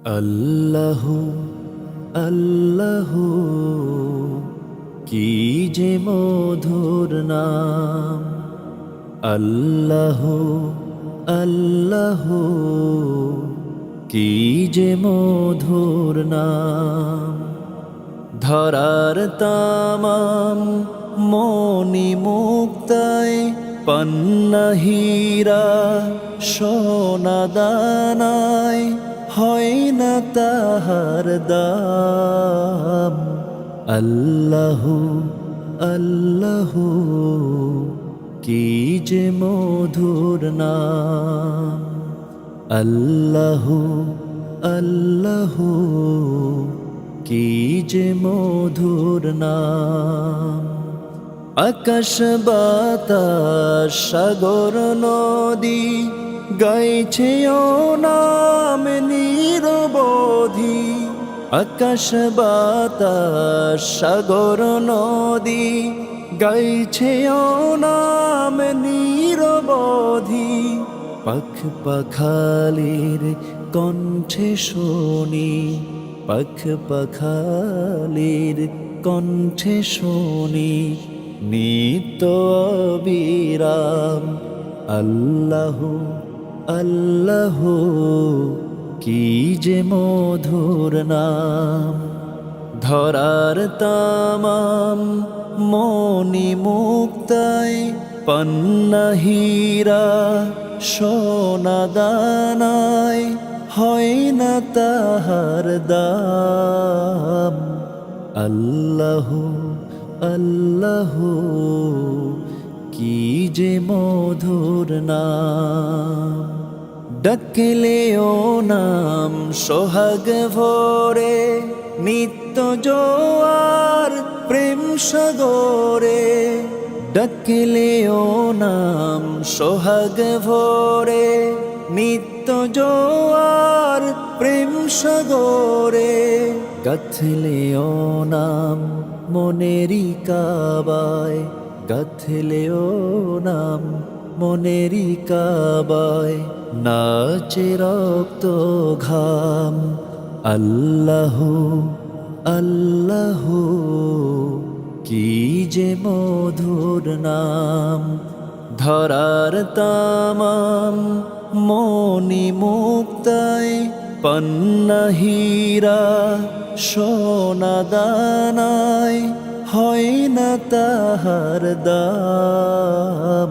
আল্লাহ আল্লাহ, কি যে মধুর নাম। আল্লাহ আল্লাহ, কি যে মধুর নাম। ধরার তামাম মনি মুক্তায় পন্নহীরা সোনা দানায় হয় না তাহার দাম। আল্লাহ আল্লাহ, কি যে মধুর নাম। আল্লাহ আল্লাহ, কি যে মধুর নাম। আকাশ, বাতাস, সাগর, নদী গাইছে নাম নিরবধি, আকাশ বাতাস সাগর নদী। গাইছে নাম নিরবধি, পাখ পাখালির কণ্ঠে শুনি। পাখ পাখালির কণ্ঠে শুনি নিত বিরাম আল্লাহ আল্লাহ, কি যে মধুর নাম। ধরার তামাম মনি মুক্তায় পন্নহীরা সোনা দানায় হয় না তাহার দাম। আল্লাহ আল্লাহ, কি যে মধুর নাম। ডাকলে ও নাম সোহাগ ভরে, নিত্য জোয়ার প্রেম সাগরে। ডাকলে ও নাম সোহাগ ভরে, নিত্য জোয়ার প্রেম সাগরে। গাথলে ও নাম মনেরি কাবায়, গাথলে ও নাম মনেরি কাবায় নাচে রক্ত ঘাম। আল্লাহ আল্লাহ, কি যে মধুর নাম। ধরার তামাম মনি মুক্তায় পন্নহীরা সোনা দানায় হয় না তাহার দাম।